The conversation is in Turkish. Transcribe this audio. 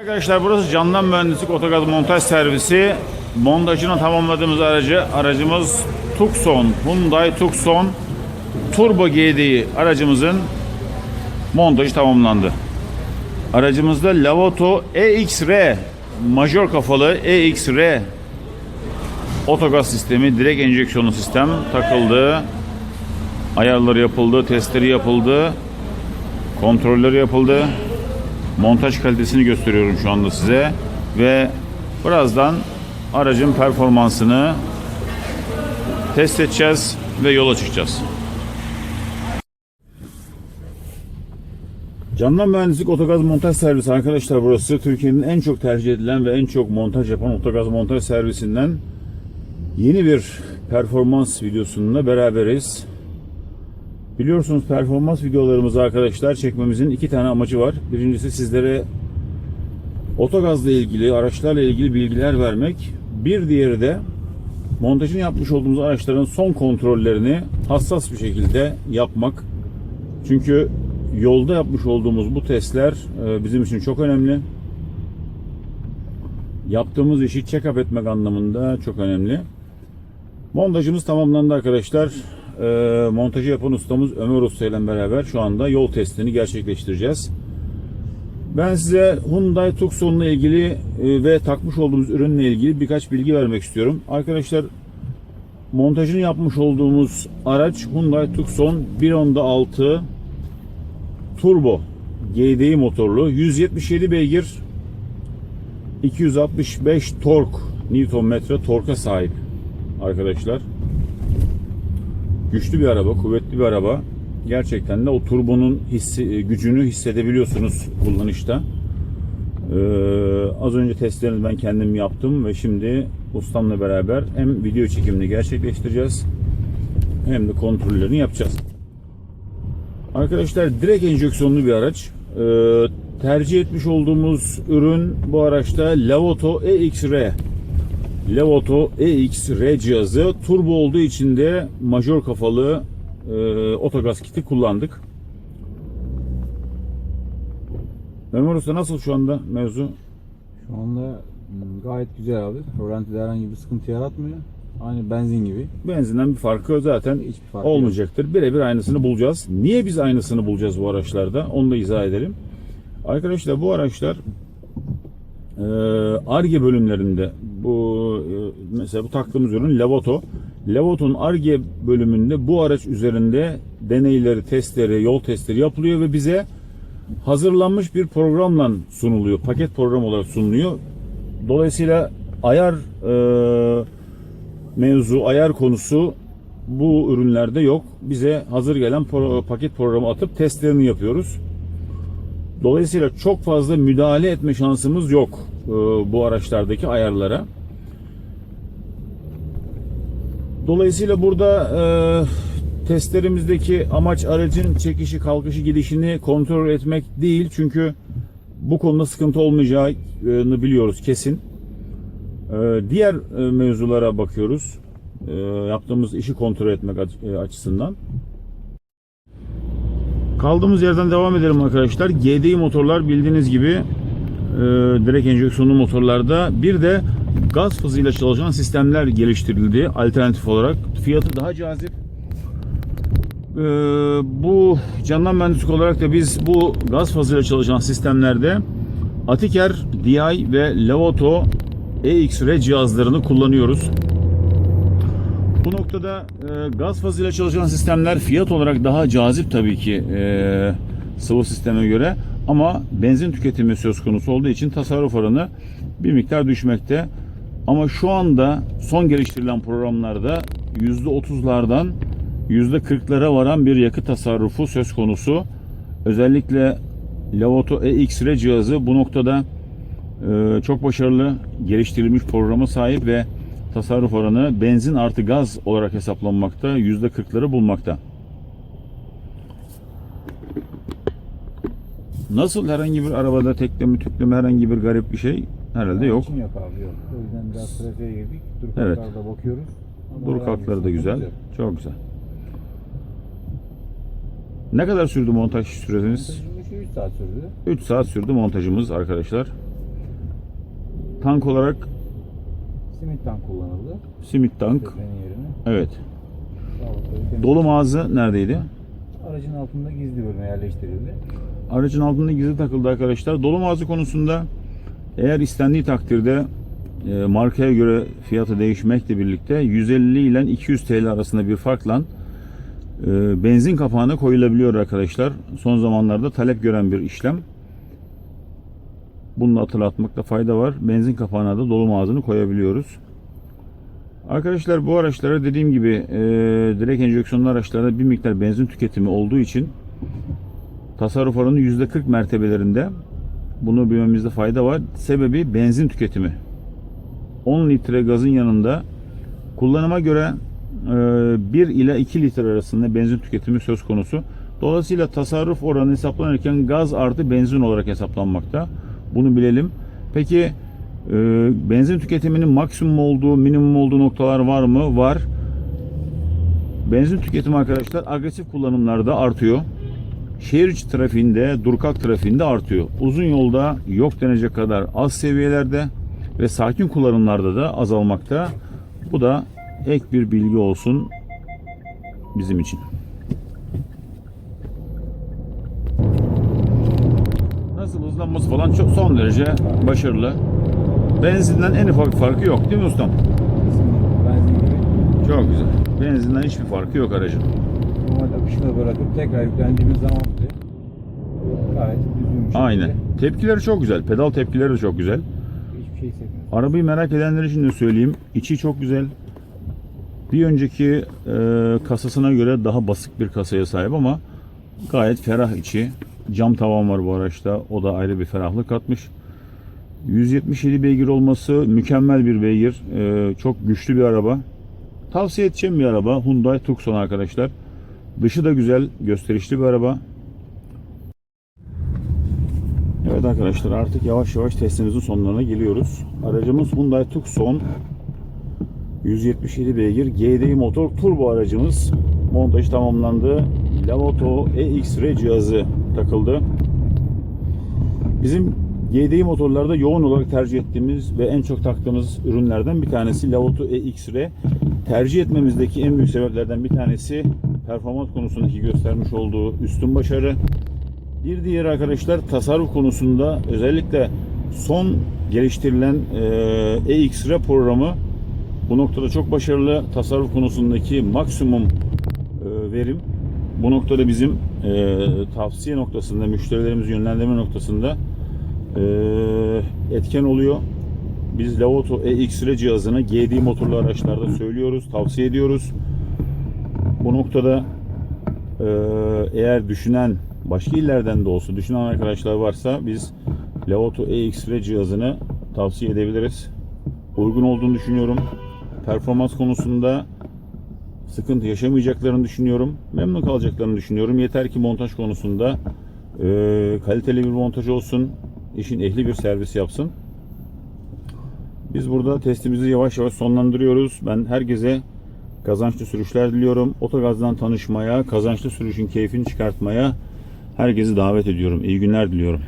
Arkadaşlar burası Candan Mühendislik Otogaz Montaj Servisi. Montajını tamamladığımız aracı aracımız Tucson, Hyundai Tucson Turbo GDI aracımızın montajı tamamlandı. Aracımızda Lavato EX-R majör kafalı EX-R otogaz sistemi direkt enjeksiyonlu sistem takıldı. Ayarları yapıldı, testleri yapıldı. Kontrolleri yapıldı. Montaj kalitesini gösteriyorum şu anda size ve birazdan aracın performansını test edeceğiz ve yola çıkacağız. Candan Mühendislik Otogaz Montaj Servisi arkadaşlar burası Türkiye'nin en çok tercih edilen ve en çok montaj yapan otogaz montaj servisinden yeni bir performans videosunda beraberiz. Biliyorsunuz performans videolarımızı arkadaşlar çekmemizin iki tane amacı var. Birincisi sizlere otogazla ilgili, araçlarla ilgili bilgiler vermek. Bir diğeri de montajını yapmış olduğumuz araçların son kontrollerini hassas bir şekilde yapmak. Çünkü yolda yapmış olduğumuz bu testler e, bizim için çok önemli. Yaptığımız işi check-up etmek anlamında çok önemli. Montajımız tamamlandı arkadaşlar. Ee, montajı yapan ustamız Ömer Usta ile beraber şu anda yol testini gerçekleştireceğiz. Ben size Hyundai Tucson'la ilgili e, ve takmış olduğumuz ürünle ilgili birkaç bilgi vermek istiyorum. Arkadaşlar montajını yapmış olduğumuz araç Hyundai Tucson 1.6 turbo GDI motorlu 177 beygir 265 tork Nm torka sahip arkadaşlar. Güçlü bir araba, kuvvetli bir araba. Gerçekten de o turbonun hissi, e, gücünü hissedebiliyorsunuz kullanışta. Ee, az önce testlerini ben kendim yaptım ve şimdi ustamla beraber hem video çekimini gerçekleştireceğiz hem de kontrollerini yapacağız. Arkadaşlar direkt enjeksiyonlu bir araç. Ee, tercih etmiş olduğumuz ürün bu araçta Lavoto EX-R. Lavoto EX-R cihazı turbo olduğu için de majör kafalı e, otogaz kiti kullandık. Ömer Usta nasıl şu anda mevzu? Şu anda hmm, gayet güzel abi. Rölantide herhangi bir sıkıntı yaratmıyor. Aynı benzin gibi. Benzinden bir farkı zaten Hiçbir farkı olmayacaktır. Birebir aynısını bulacağız. Niye biz aynısını bulacağız bu araçlarda? Onu da izah edelim. Arkadaşlar bu araçlar e, ARGE bölümlerinde bu e, mesela bu taktığımız ürün Levoto. Levoto'nun ARGE bölümünde bu araç üzerinde deneyleri, testleri, yol testleri yapılıyor ve bize hazırlanmış bir programla sunuluyor. Paket program olarak sunuluyor. Dolayısıyla ayar e, mevzu, ayar konusu bu ürünlerde yok. Bize hazır gelen pro- paket programı atıp testlerini yapıyoruz. Dolayısıyla çok fazla müdahale etme şansımız yok e, bu araçlardaki ayarlara. Dolayısıyla burada e, testlerimizdeki amaç aracın çekişi, kalkışı, gidişini kontrol etmek değil. Çünkü bu konuda sıkıntı olmayacağını biliyoruz kesin. E, diğer e, mevzulara bakıyoruz. E, yaptığımız işi kontrol etmek e, açısından. Kaldığımız yerden devam edelim arkadaşlar. GDI motorlar bildiğiniz gibi direkt enjeksiyonlu motorlarda bir de gaz hızıyla çalışan sistemler geliştirildi alternatif olarak. Fiyatı daha cazip. E, bu candan mühendislik olarak da biz bu gaz fazıyla çalışan sistemlerde Atiker DI ve Levoto EX-R cihazlarını kullanıyoruz. Bu noktada e, gaz fazıyla çalışan sistemler fiyat olarak daha cazip tabii ki e, sıvı sisteme göre ama benzin tüketimi söz konusu olduğu için tasarruf oranı bir miktar düşmekte. Ama şu anda son geliştirilen programlarda %30'lardan %40'lara varan bir yakıt tasarrufu söz konusu. Özellikle Lavoto EX-R cihazı bu noktada e, çok başarılı geliştirilmiş programa sahip ve tasarruf oranı benzin artı gaz olarak hesaplanmakta. %40'ları bulmakta. Nasıl herhangi bir arabada tekleme tükleme herhangi bir garip bir şey herhalde yok. İçim yok abi yok. O yüzden biraz trafiğe girdik. Dur Evet. kalklarda bakıyoruz. Ama Dur kalkları da güzel. Çok güzel. Ne kadar sürdü montaj? Montajımız 3 saat sürdü. 3 saat sürdü montajımız arkadaşlar. tank olarak Simit tank kullanıldı. simit tank. Tepenin yerine. Evet. Sağlıklı, temiz. Dolum ağzı neredeydi? Aracın altında gizli bölüme yerleştirildi. Aracın altında gizli takıldı arkadaşlar. Dolum ağzı konusunda eğer istendiği takdirde e, markaya göre fiyatı değişmekle birlikte 150 ile 200 TL arasında bir farkla e, benzin kapağına koyulabiliyor arkadaşlar. Son zamanlarda talep gören bir işlem. Bunu hatırlatmakta fayda var. Benzin kapağına da dolum ağzını koyabiliyoruz. Arkadaşlar bu araçlara dediğim gibi e, direkt enjeksiyonlu araçlarda bir miktar benzin tüketimi olduğu için tasarruf oranı %40 mertebelerinde. Bunu bilmemizde fayda var. Sebebi benzin tüketimi. 10 litre gazın yanında kullanıma göre e, 1 ile 2 litre arasında benzin tüketimi söz konusu. Dolayısıyla tasarruf oranı hesaplanırken gaz artı benzin olarak hesaplanmakta. Bunu bilelim. Peki e, benzin tüketiminin maksimum olduğu, minimum olduğu noktalar var mı? Var. Benzin tüketimi arkadaşlar agresif kullanımlarda artıyor. Şehir içi trafiğinde, durkak trafiğinde artıyor. Uzun yolda yok denecek kadar az seviyelerde ve sakin kullanımlarda da azalmakta. Bu da ek bir bilgi olsun bizim için. Nasıl hızlanması falan çok son derece başarılı. Benzinden en ufak farkı yok değil mi ustam? Kesinlikle benzin gibi. Çok güzel. Benzinden hiçbir farkı yok aracın. Normal akışına bırakıp tekrar yüklendiğimiz zaman bile gayet düzgün bir Aynen. şekilde Tepkileri çok güzel. Pedal tepkileri de çok güzel. hiçbir şey. Arabayı merak edenler için de söyleyeyim. İçi çok güzel. Bir önceki e, kasasına göre daha basık bir kasaya sahip ama gayet ferah içi. Cam tavan var bu araçta. O da ayrı bir ferahlık katmış. 177 beygir olması mükemmel bir beygir. E, çok güçlü bir araba. Tavsiye edeceğim bir araba. Hyundai Tucson arkadaşlar. Dışı da güzel, gösterişli bir araba. Evet arkadaşlar artık yavaş yavaş testimizin sonlarına geliyoruz. Aracımız Hyundai Tucson 177 beygir GDI motor turbo aracımız. Montaj tamamlandı. Lavoto EX-R cihazı takıldı. Bizim GDI motorlarda yoğun olarak tercih ettiğimiz ve en çok taktığımız ürünlerden bir tanesi Lavoto EX-R. Tercih etmemizdeki en büyük sebeplerden bir tanesi performans konusundaki göstermiş olduğu üstün başarı. Bir diğer arkadaşlar tasarruf konusunda özellikle son geliştirilen e, EX-R programı bu noktada çok başarılı. Tasarruf konusundaki maksimum e, verim bu noktada bizim e, tavsiye noktasında, müşterilerimizi yönlendirme noktasında e, etken oluyor. Biz Lavoto EX-R cihazını GD motorlu araçlarda söylüyoruz, tavsiye ediyoruz. Bu noktada ee, eğer düşünen başka illerden de olsa düşünen arkadaşlar varsa biz Levoto EX-R cihazını tavsiye edebiliriz. Uygun olduğunu düşünüyorum. Performans konusunda sıkıntı yaşamayacaklarını düşünüyorum. Memnun kalacaklarını düşünüyorum. Yeter ki montaj konusunda e, kaliteli bir montaj olsun. işin ehli bir servis yapsın. Biz burada testimizi yavaş yavaş sonlandırıyoruz. Ben herkese kazançlı sürüşler diliyorum. Otogazdan tanışmaya, kazançlı sürüşün keyfini çıkartmaya herkesi davet ediyorum. İyi günler diliyorum.